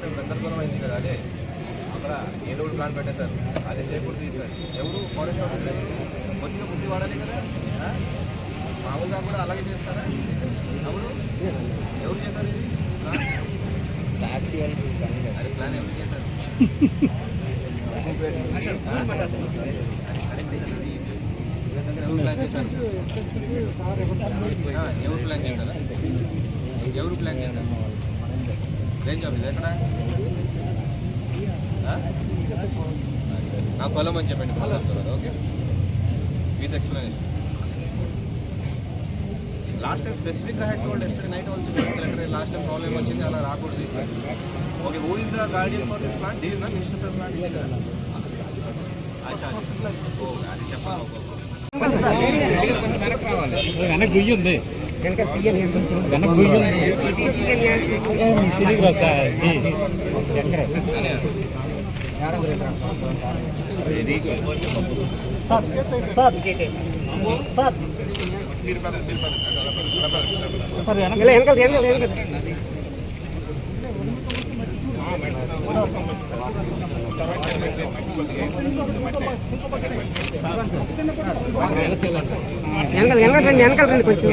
Time గందరగోళం అయింది కదా అదే. అక్కడ ఏదో ఒకటి ప్లాన్ పెట్టేశారు అదే చేయకూడదు సార్. ఎవరు ఫారెస్ట్ ఆఫీసర్ కొద్దిగా బుద్ధి వాడాలి కదా? మామూలుగా కూడా అలాగే చేస్తారా? ఎవరు ఎవరు చేశారు ఇది? సాక్షి అది ప్లాన్ ఎవరు చేశారు. ఎవరు ప్లాన్ చేశారు? ఎవరు ప్లాన్ చేశారా? ఎవరు ప్లాన్ చేశారు? రేంజ్ ఆఫీస్ ఎక్కడ? నా పొలం అని చెప్పండి okay? With explanation last time స్పెసిఫిక్గా head told yesterday night also collector last time problem వచ్చింది అలా రాకూడదు okay who is the guardian for this plant these నా మినిస్టర్ సార్ ప్లాంట్ అది చెప్పాలి ఓకే వెనక గుయ్యి ఉంది. వెనక గుయ్యి. ఉంది ఏ, మీకు తెలియదు రా సార్ వెనకాల రండి కొంచెం.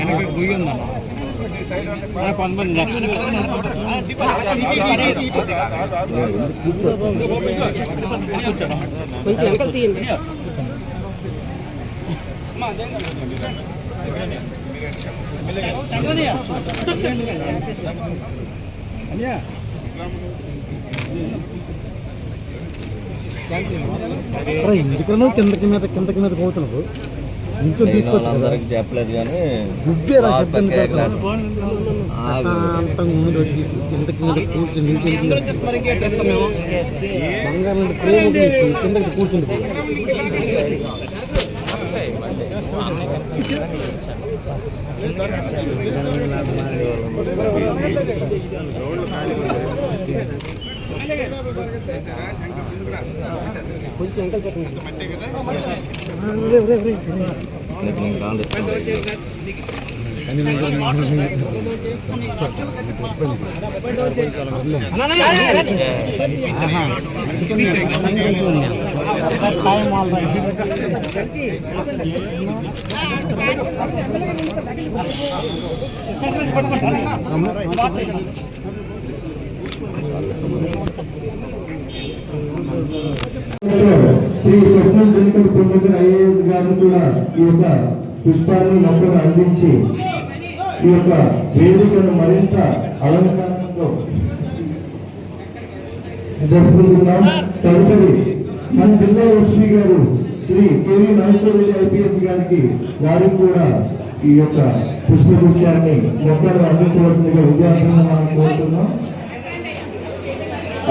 కొంతమంది నెక్స్ట్ కొంచెం వెనకాల తీయండి. ఎందుకనో కిందకి మీద కిందకి మీద పోతున్నావు? కొంచెం తీసుకొచ్చు చెప్పలేదు కానీ పెట్టేసి కిందకి మీద కూర్చుని నిల్చుని బంగారం ప్రేమ కిందకి కూర్చుండి కొంచెం వెనకాల పెట్టండి రే, రే, రే. నీకు నేను రాను ఇస్తాను. అని నేను ఆహా. Sir time already Shri Swapna Dinakar Pondakar IAS గారు కూడా ఈ యొక్క పుష్పాన్ని మొక్కను అందించి ఈ యొక్క వేదికను మరింత అలంకారంతో జరుపుకుంటున్నాం. తదుపరి మన జిల్లా ఎస్పీ గారు శ్రీ కేవీ రెడ్డి ఐపీఎస్ గారికి వారికి కూడా ఈ యొక్క పుష్పగుచ్చాన్ని మొక్కను అందించవలసిందిగా విద్యార్థులను మనం కోరుతున్నాం.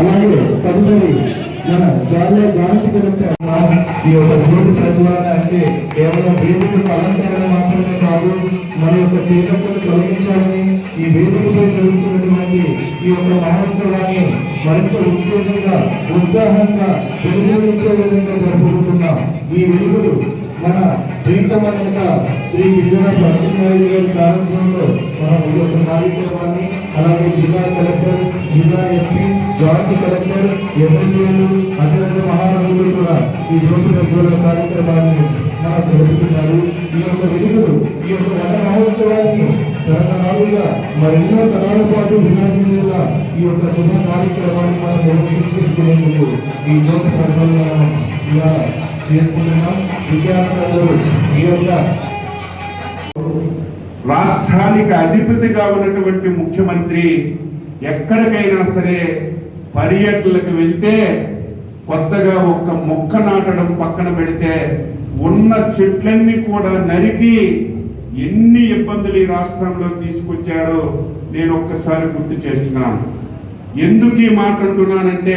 అలాగే తదుపరి మన జాతీయ జాయింట్ కలెక్టర్ ఈ యొక్క జ్యోతి ప్రజ్వలన అంటే కేవలం వేదికకు అలంకరణ మాత్రమే కాదు మన యొక్క చీకట్టును తొలగించాలని ఈ వేదికపై జరుగుతున్నటువంటి ఈ యొక్క మహోత్సవాన్ని మరింత ఉత్తేజంగా ఉత్సాహంగా వెలుగునిచ్చే విధంగా జరుపుకుంటున్నాం. ఈ వెలుగులు మన ప్రీతమ శ్రీ గిరిజన అచ్చెన్నాయుడు గారి ప్రారంభంలో మనం ఈ యొక్క కార్యక్రమాన్ని అలాగే జిల్లా కలెక్టర్ జిల్లా ఎస్పీ జాయింట్ కలెక్టర్ ఎమ్మెల్యేలు అత్యంత మహారాజులు కూడా ఈ జ్యోతి ప్రజ్వలన కార్యక్రమాన్ని మనం జరుపుతున్నారు ఈ యొక్క వెలుగులు ఈ యొక్క రథ మహోత్సవాన్ని తరతరాలుగా మరెన్నో తరాల పాటు విరాజిల్లేలా ఈ యొక్క శుభ కార్యక్రమాన్ని మనం నిర్వహించుకునేందుకు ఈ జ్యోతి ప్రజ్వలన ఇలా చేస్తున్నాం. విద్యార్థులందరూ ఈ యొక్క రాష్ట్రానికి అధిపతిగా ఉన్నటువంటి ముఖ్యమంత్రి ఎక్కడికైనా సరే పర్యటనలకు వెళ్తే కొత్తగా ఒక్క మొక్క నాటడం పక్కన పెడితే ఉన్న చెట్లన్నీ కూడా నరికి ఎన్ని ఇబ్బందులు ఈ రాష్ట్రంలో తీసుకొచ్చాడో నేను ఒక్కసారి గుర్తు చేస్తున్నాను. ఎందుకు ఈ మాట అంటున్నానంటే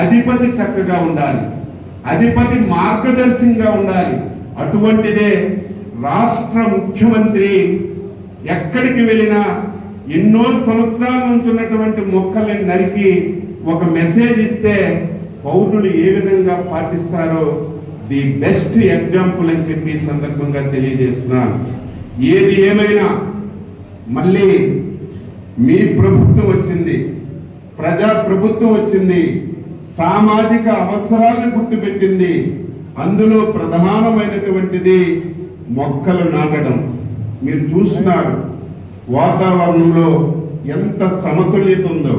అధిపతి చక్కగా ఉండాలి. అధిపతి మార్గదర్శంగా ఉండాలి. అటువంటిదే రాష్ట్ర ముఖ్యమంత్రి ఎక్కడికి వెళ్ళినా ఎన్నో సంవత్సరాల నుంచి ఉన్నటువంటి మొక్కల్ని నరికి ఒక మెసేజ్ ఇస్తే పౌరులు ఏ విధంగా పాటిస్తారో ది బెస్ట్ ఎగ్జాంపుల్ అని చెప్పి సందర్భంగా తెలియజేస్తున్నాను ఏది ఏమైనా మళ్ళీ మీ ప్రభుత్వం వచ్చింది ప్రజా ప్రభుత్వం వచ్చింది సామాజిక అవసరాలను గుర్తుపెట్టింది అందులో ప్రధానమైనటువంటిది మొక్కలు నాటడం. మీరు చూస్తున్నారు వాతావరణంలో ఎంత సమతుల్యత ఉందో.